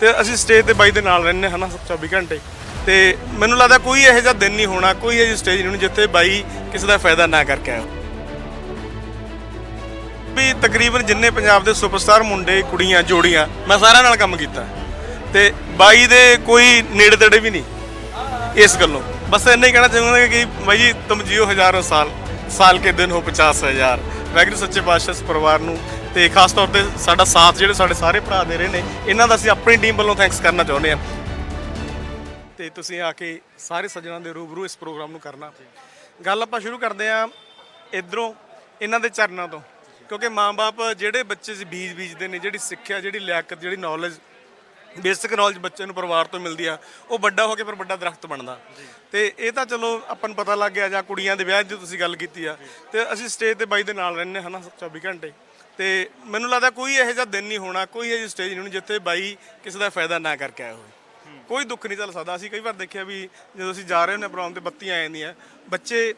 ਤੇ ਅਸੀਂ ਸਟੇਜ ਤੇ ਬਾਈ ਦੇ ਨਾਲ ਰਹਿੰਦੇ ਹਨਾ ਨਾ 24 ਘੰਟੇ। ਤੇ ਮੈਨੂੰ ਲੱਗਦਾ ਕੋਈ ਇਹੋ ਜਿਹਾ ਦਿਨ ਨਹੀਂ ਹੋਣਾ, ਕੋਈ ਇਹੋ ਜਿਹੀ ਸਟੇਜ ਨਹੀਂ ਹੋਣੀ ਜਿੱਥੇ ਬਾਈ ਕਿਸੇ ਦਾ ਫਾਇਦਾ ਨਾ ਕਰਕੇ ਆਇਆ ਵੀ ਤਕਰੀਬਨ ਜਿੰਨੇ ਪੰਜਾਬ ਦੇ ਸੁਪਰਸਟਾਰ ਮੁੰਡੇ, ਕੁੜੀਆਂ, ਜੋੜੀਆਂ, ਮੈਂ ਸਾਰਿਆਂ ਨਾਲ ਕੰਮ ਕੀਤਾ। ਤੇ ਬਾਈ ਦੇ ਕੋਈ ਨੇੜੇ ਤੇੜੇ ਵੀ ਨਹੀਂ, ਇਸ ਗੱਲੋਂ। ਬਸ ਇੰਨਾ ਹੀ ਕਹਿਣਾ ਚਾਹੁੰਦਾ ਕਿ ਬਾਈ ਜੀ, ਤੁਮ ਜੀਓ ਹਜ਼ਾਰੋਂ ਸਾਲ ਸਾਲ ਕੇ ਦਿਨ ਹੋ 50 ਹਜ਼ਾਰ। ਵੈਗਰੂ ਸੱਚੇ ਪਾਤਸ਼ਾਹ ਇਸ ਪਰਿਵਾਰ ਨੂੰ ਤੇ ਖਾਸ ਤੌਰ ਤੇ ਸਾਡਾ ਸਾਥ ਜਿਹੜੇ ਸਾਡੇ ਸਾਰੇ ਭਰਾ ਦੇ ਰਹੇ ਨੇ, ਇਹਨਾਂ ਦਾ ਅਸੀਂ ਆਪਣੀ ਟੀਮ ਵੱਲੋਂ ਥੈਂਕਸ ਕਰਨਾ ਚਾਹੁੰਦੇ ਹਾਂ। ਤੇ ਤੁਸੀਂ ਆ ਕੇ ਸਾਰੇ ਸੱਜਣਾਂ ਦੇ ਰੂਬਰੂ ਇਸ ਪ੍ਰੋਗਰਾਮ ਨੂੰ ਕਰਨਾ। ਗੱਲ ਆਪਾਂ ਸ਼ੁਰੂ ਕਰਦੇ ਹਾਂ ਇਧਰੋਂ, ਇਹਨਾਂ ਦੇ ਚਰਨਾਂ ਤੋਂ। ਕਿਉਂਕਿ ਮਾਪੇ ਜਿਹੜੇ ਬੱਚੇ ਸੀ ਬੀਜ ਬੀਜਦੇ ਨੇ, ਜਿਹੜੀ ਸਿੱਖਿਆ, ਜਿਹੜੀ ਲਿਆਕਤ, ਜਿਹੜੀ ਨੌਲੇਜ ਬੇਸਿਕ ਨੌਲੇਜ ਬੱਚੇ ਨੂੰ ਪਰਿਵਾਰ ਤੋਂ ਮਿਲਦੀ ਆ ਉਹ ਵੱਡਾ ਹੋ ਕੇ ਫਿਰ ਵੱਡਾ ਦਰਖਤ ਬਣਦਾ। ਤੇ ਇਹ ਤਾਂ ਚਲੋ ਆਪਾਂ ਨੂੰ ਪਤਾ ਲੱਗ ਗਿਆ ਜਾਂ ਕੁੜੀਆਂ ਦੇ ਵਿਆਹ ਦੀ ਤੁਸੀਂ ਗੱਲ ਕੀਤੀ ਆ। ਤੇ ਅਸੀਂ ਸਟੇਜ ਤੇ ਬਾਈ ਦੇ ਨਾਲ ਰਹਿੰਦੇ ਹਾਂ ਨਾ 24 ਘੰਟੇ। ਤੇ ਮੈਨੂੰ ਲੱਗਦਾ ਕੋਈ ਇਹੋ ਜਿਹਾ ਦਿਨ ਨਹੀਂ ਹੋਣਾ ਕੋਈ ਇਹੋ ਜਿਹੀ ਸਟੇਜ ਨਹੀਂ ਹੋਣੀ ਜਿੱਥੇ ਬਾਈ ਕਿਸੇ ਦਾ ਫਾਇਦਾ ਨਾ ਕਰਕੇ ਆਇਆ ਹੋਵੇ ਕੋਈ ਦੁੱਖ ਨਹੀਂ ਚੱਲ ਸਕਦਾ। ਅਸੀਂ ਕਈ ਵਾਰ ਦੇਖਿਆ ਵੀ ਜਦੋਂ ਅਸੀਂ ਜਾ ਰਹੇ ਹੁੰਦੇ ਪ੍ਰੋਗਰਾਮ ਤੇ ਬੱਤੀਆਂ ਆ ਜਾਂਦੀਆਂ ਬੱਚੇ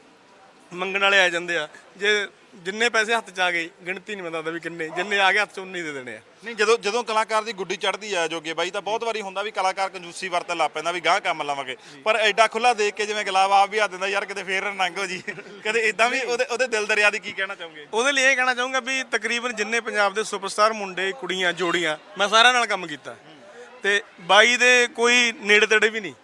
ਮੰਗਣ ਵਾਲੇ ਆ ਜਾਂਦੇ ਆ। ਜੇ ਜਿੰਨੇ ਪੈਸੇ ਹੱਥ 'ਚ ਆ ਗਏ ਗਿਣਤੀ ਨਹੀਂ ਮੈਂ ਵੀ ਕਿੰਨੇ ਜਿੰਨੇ ਆ ਗਏ ਹੱਥ 'ਚ ਉਨੇ ਹੀ ਦੇ ਦੇਣੇ ਆ। ਨਹੀਂ ਜਦੋਂ ਜਦੋਂ ਕਲਾਕਾਰ ਦੀ ਗੁੱਡੀ ਚੜਦੀ ਆ ਜੋਗੇ ਬਾਈ ਤਾਂ ਬਹੁਤ ਵਾਰੀ ਹੁੰਦਾ ਵੀ ਕਲਾਕਾਰ ਕੰਜੂਸੀ ਵਰਤਣ ਲੱਗ ਪੈਂਦਾ ਵੀ ਗਾਹ ਕੰਮ ਲਾਵਾਂਗੇ। ਪਰ ਐਡਾ ਖੁੱਲਾ ਦੇਖ ਕੇ ਜਿਵੇਂ ਗੁਲਾਬ ਆਪ ਵੀ ਆ ਦਿੰਦਾ ਯਾਰ ਕਿਤੇ ਫੇਰ ਨਾ ਲੰਘੋ ਜੀ। ਕਦੇ ਇਦਾਂ ਵੀ ਉਹਦੇ ਉਹਦੇ ਦਿਲ ਦਰਿਆ ਦੀ ਕੀ ਕਹਿਣਾ ਚਾਹੋਗੇ? ਉਹਦੇ ਲਈ ਇਹ ਕਹਿਣਾ ਚਾਹੂੰਗਾ ਵੀ ਤਕਰੀਬਨ ਜਿੰਨੇ ਪੰਜਾਬ ਦੇ ਸੁਪਰਸਟਾਰ ਮੁੰਡੇ ਕੁੜੀਆਂ ਜੋੜੀਆਂ ਮੈਂ ਸਾਰਿਆਂ ਨਾਲ ਕੰਮ ਕੀਤਾ। ਤੇ ਬਾਈ ਦੇ ਕੋਈ ਨੇੜੇ ਤੇੜੇ ਵੀ ਨਹੀਂ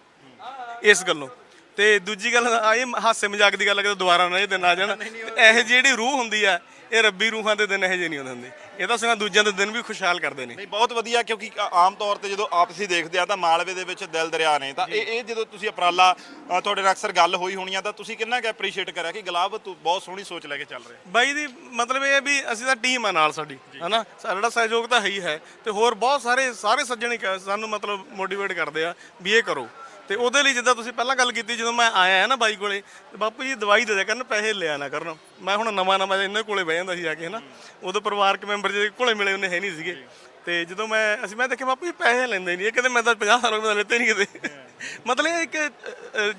ਇਸ ਗੱਲੋਂ। ਤੇ ਦੂਜੀ ਗੱਲ ਆ ਇਹ ਹਾਸੇ ਮਜ਼ਾਕ ਦੀ ਗੱਲ ਕਦੇ ਦੁਬਾਰਾ ਨਾ ਇਹ ਦਿਨ ਆ ਜਾਣ। ਇਹ ਜਿਹੜੀ ਰੂਹ ਹੁੰਦੀ ਆ ਇਹ ਰੱਬੀ ਰੂਹਾਂ ਦੇ ਦਿਨ ਇਹੋ ਜਿਹੇ ਨਹੀਂ ਹੁੰਦੇ ਇਹ ਤਾਂ ਸਗੋਂ ਦੂਜਿਆਂ ਦੇ ਦਿਨ ਵੀ ਖੁਸ਼ਹਾਲ ਕਰਦੇ ਨੇ। ਨਹੀਂ ਬਹੁਤ ਵਧੀਆ ਕਿਉਂਕਿ ਆਮ ਤੌਰ ਤੇ ਜਦੋਂ ਆਪਸੀ ਦੇਖਦੇ ਆ ਤਾਂ ਮਾਲਵੇ ਦੇ ਵਿੱਚ ਦਿਲ ਦਰਿਆ ਨੇ। ਤਾਂ ਇਹ ਇਹ ਜਦੋਂ ਤੁਸੀਂ ਉਪਰਾਲਾ ਅ, ਤੁਹਾਡੇ ਨਾਲ ਅਕਸਰ ਗੱਲ ਹੋਈ ਹੋਣੀ ਆ ਤਾਂ ਤੁਸੀਂ ਕਿੰਨਾ ਕੁ ਐਪਰੀਸ਼ੀਏਟ ਕਰਿਆ ਕਿ ਗੁਲਾਬ ਤੂੰ ਬਹੁਤ ਸੋਹਣੀ ਸੋਚ ਲੈ ਕੇ ਚੱਲ ਰਿਹਾ? ਬਾਈ ਦੀ ਮਤਲਬ ਇਹ ਹੈ ਵੀ ਅਸੀਂ ਤਾਂ ਟੀਮ ਆ ਨਾਲ ਸਾਡੀ ਹਨਾ? ਸਾਡਾ ਸਹਿਯੋਗ ਤਾਂ ਹੈ ਹੀ ਹੈ। ਤੇ ਹੋਰ ਬਹੁਤ ਸਾਰੇ ਸਾਰੇ ਸੱਜਣ ਸਾਨੂੰ ਮਤਲਬ ਮੋਟੀਵੇਟ ਕਰਦੇ ਆ ਵੀ ਇਹ ਕਰੋ। ਤੇ ਉਹਦੇ ਲਈ ਜਿੱਦਾਂ ਤੁਸੀਂ ਪਹਿਲਾਂ ਗੱਲ ਕੀਤੀ, ਜਦੋਂ ਮੈਂ ਆਇਆ ਹੈ ਨਾ ਬਾਈ ਕੋਲੇ, ਤੇ ਬਾਪੂ ਜੀ ਦਵਾਈ ਦੇ ਦਿਆ ਕਰਨ, ਪੈਸੇ ਲਿਆ ਨਾ ਕਰਨ। ਮੈਂ ਹੁਣ ਨਵਾਂ ਨਵਾਂ ਇਹਨਾਂ ਕੋਲੇ ਬਹਿ ਜਾਂਦਾ ਸੀ ਜਾ ਕੇ, ਹਨਾ। ਉਦੋਂ ਪਰਿਵਾਰਕ ਮੈਂਬਰ ਜਿਹੜੇ ਕੋਲੇ ਮਿਲੇ ਉਹਨੇ ਹੈ ਨਹੀਂ ਸੀਗੇ। ਤੇ ਜਦੋਂ ਮੈਂ, ਅਸੀਂ ਮੈਂ ਦੇਖਿਆ, ਬਾਪੂ ਜੀ ਪੈਸੇ ਲੈਂਦੇ ਨਹੀਂ, ਇਹ ਕਹਿੰਦੇ ਮੈਂ ਤਾਂ 50 ਸਾਲ ਹੋ ਗਏ ਲੈਤੇ ਨਹੀਂ ਕਿਤੇ ਮਤਲਬ ਇਹ ਇੱਕ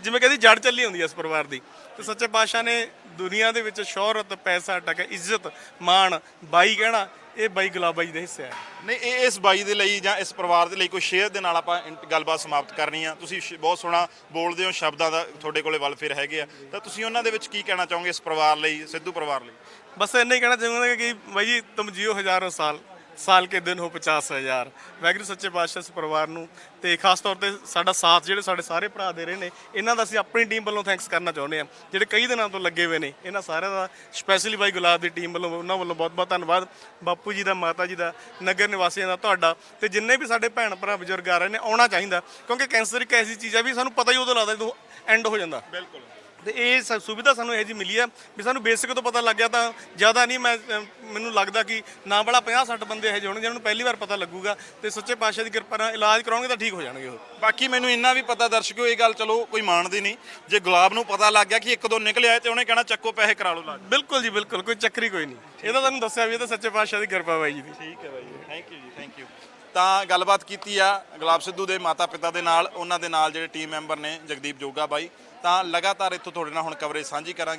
ਜਿਵੇਂ ਕਹਿੰਦੀ ਜੜ ਚੱਲੀ ਹੁੰਦੀ ਹੈ ਇਸ ਪਰਿਵਾਰ ਦੀ। ਤੇ ਸੱਚੇ ਪਾਤਸ਼ਾਹ ਨੇ ਦੁਨੀਆ ਦੇ ਵਿੱਚ ਸ਼ੋਹਰਤ, ਪੈਸਾ, ਟਕਾ, ਇੱਜ਼ਤ, ਮਾਣ, ਬਾਈ ਕਹਿਣਾ ਇਹ ਬਾਈ ਗੁਲਾਬਾਈ ਦੇ ਹਿੱਸੇ ਹੈ। ਨਹੀਂ ਇਹ ਇਸ ਬਾਈ ਦੇ ਲਈ ਜਾਂ ਇਸ ਪਰਿਵਾਰ ਦੇ ਲਈ ਕੋਈ ਸ਼ੇਅਰ ਦੇ ਨਾਲ ਆਪਾਂ ਇੰਟ- ਗੱਲਬਾਤ ਸਮਾਪਤ ਕਰਨੀ ਆ। ਤੁਸੀਂ ਸ਼- ਬਹੁਤ ਸੋਹਣਾ ਬੋਲਦੇ ਹੋ ਸ਼ਬਦਾਂ ਦਾ ਤੁਹਾਡੇ ਕੋਲੇ ਵਲਫੇਅਰ ਹੈਗੇ ਆ। ਤਾਂ ਤੁਸੀਂ ਉਹਨਾਂ ਦੇ ਵਿੱਚ ਕੀ ਕਹਿਣਾ ਚਾਹੋਗੇ ਇਸ ਪਰਿਵਾਰ ਲਈ ਸਿੱਧੂ ਪਰਿਵਾਰ ਲਈ? ਬਸ ਇੰਨਾ ਹੀ ਕਹਿਣਾ ਚਾਹੁੰਦਾ ਕਿ ਬਾਈ ਜੀ ਤੁਮ ਜੀਓ ਹਜ਼ਾਰੋਂ ਸਾਲ। ਸਾਲ ਕੇ ਦਿਨ ਹੋ 50 ਹਜ਼ਾਰ। ਵੈਗਰੂ ਸੱਚੇ ਪਾਤਸ਼ਾਹ ਇਸ ਪਰਿਵਾਰ ਨੂੰ ਤੇ ਖਾਸ ਤੌਰ ਤੇ ਸਾਡਾ ਸਾਥ ਜਿਹੜੇ ਸਾਡੇ ਸਾਰੇ ਭਰਾ ਦੇ ਰਹੇ ਨੇ, ਇਹਨਾਂ ਦਾ ਅਸੀਂ ਆਪਣੀ ਟੀਮ ਵੱਲੋਂ ਥੈਂਕਸ ਕਰਨਾ ਚਾਹੁੰਦੇ ਹਾਂ। ਜਿਹੜੇ ਕਈ ਦਿਨਾਂ ਤੋਂ ਲੱਗੇ ਹੋਏ ਨੇ, ਇਹਨਾਂ ਸਾਰਿਆਂ ਦਾ ਸਪੈਸ਼ਲੀ ਬਾਈ ਗੁਲਾਬ ਦੀ ਟੀਮ ਵੱਲੋਂ, ਉਹਨਾਂ ਵੱਲੋਂ ਬਹੁਤ ਬਹੁਤ ਧੰਨਵਾਦ। ਬਾਪੂ ਜੀ ਦਾ, ਮਾਤਾ ਜੀ ਦਾ, ਨਗਰ ਨਿਵਾਸੀਆਂ ਦਾ, ਤੁਹਾਡਾ ਤੇ ਜਿੰਨੇ ਵੀ ਸਾਡੇ ਭੈਣ ਭਰਾ ਬਜ਼ੁਰਗ ਆ ਰਹੇ ਨੇ, ਆਉਣਾ ਚਾਹੀਦਾ। ਕਿਉਂਕਿ ਕੈਂਸਰ ਇੱਕ ਐਸੀ ਚੀਜ਼ ਹੈ ਵੀ ਸਾਨੂੰ ਪਤਾ ਹੀ ਉਦੋਂ ਲੱਗਦਾ ਜਦੋਂ ਐਂਡ ਹੋ ਜਾਂਦਾ। ਬਿਲਕੁਲ। ਤੇ ਇਹ ਸ- ਸੁਵਿਧਾ ਸਾਨੂੰ ਇਹ ਜੀ ਮਿਲੀ ਆ ਵੀ ਸਾਨੂੰ ਬੇਸਿਕ ਤੋਂ ਪਤਾ ਲੱਗ ਗਿਆ ਤਾਂ ਜ਼ਿਆਦਾ ਨਹੀਂ ਮੈਂ ਅਮ, ਮੈਨੂੰ ਲੱਗਦਾ ਕਿ ਨਾ ਬੜਾ 50 60 ਬੰਦੇ ਇਹ ਜਿਹੇ ਹੋਣਗੇ ਜਿਹਨਾਂ ਨੂੰ ਪਹਿਲੀ ਵਾਰ ਪਤਾ ਲੱਗੂਗਾ ਤੇ ਸੱਚੇ ਪਾਤਸ਼ਾਹ ਦੀ ਕਿਰਪਾ ਨਾਲ ਇਲਾਜ ਕਰਾਉਣਗੇ ਤਾਂ ਠੀਕ ਹੋ ਜਾਣਗੇ ਉਹ। ਬਾਕੀ ਮੈਨੂੰ ਇੰਨਾ ਵੀ ਪਤਾ ਦਰਸ਼ਕੋ ਇਹ ਗੱਲ ਚਲੋ ਕੋਈ ਮਾਣਦੀ ਨਹੀਂ। ਜੇ ਗੁਲਾਬ ਨੂੰ ਪਤਾ ਲੱਗ ਗਿਆ ਕਿ ਇੱਕ ਦੋ ਨਿਕਲ ਆਏ ਤੇ ਉਹਨੇ ਕਹਿਣਾ ਚੱਕੋ ਪੈਸੇ ਕਰਾ ਲਓ ਇਲਾਜ। ਬਿਲਕੁਲ ਜੀ ਬਿਲਕੁਲ ਕੋਈ ਚੱਕਰੀ ਕੋਈ ਨਹੀਂ। ਇਹ ਤਾਂ ਤੁਹਾਨੂੰ ਦੱਸਿਆ ਵੀ ਇਹ ਤਾਂ ਸੱਚੇ ਪਾਤਸ਼ਾਹ ਦੀ ਕਿਰਪਾ ਬਾਈ ਜੀ ਦੀ। ਠੀਕ ਹੈ ਬਾਈ ਥੈਂਕ ਯੂ ਜੀ ਥੈਂਕ ਯੂ ਤਾਂ ਗੱਲਬਾਤ ਕੀਤੀ ਆ ਗੁਲਾਬ ਸਿੱਧੂ ਦੇ ਮਾਤਾ ਪਿਤਾ ਦੇ ਨਾਲ, ਉਹਨਾਂ ਦੇ ਨਾਲ ਜਿਹੜੇ ਟੀਮ ਮੈਂਬਰ ਨੇ ਜਗਦੀਪ ਜੋਗਾ ਬਾਈ। ਤਾਂ ਲਗਾਤਾਰ ਇੱਥੋਂ ਤੁਹਾਡੇ ਨਾਲ ਹੁਣ ਕਵਰੇਜ ਸਾਂਝੀ ਕਰਾਂਗੇ।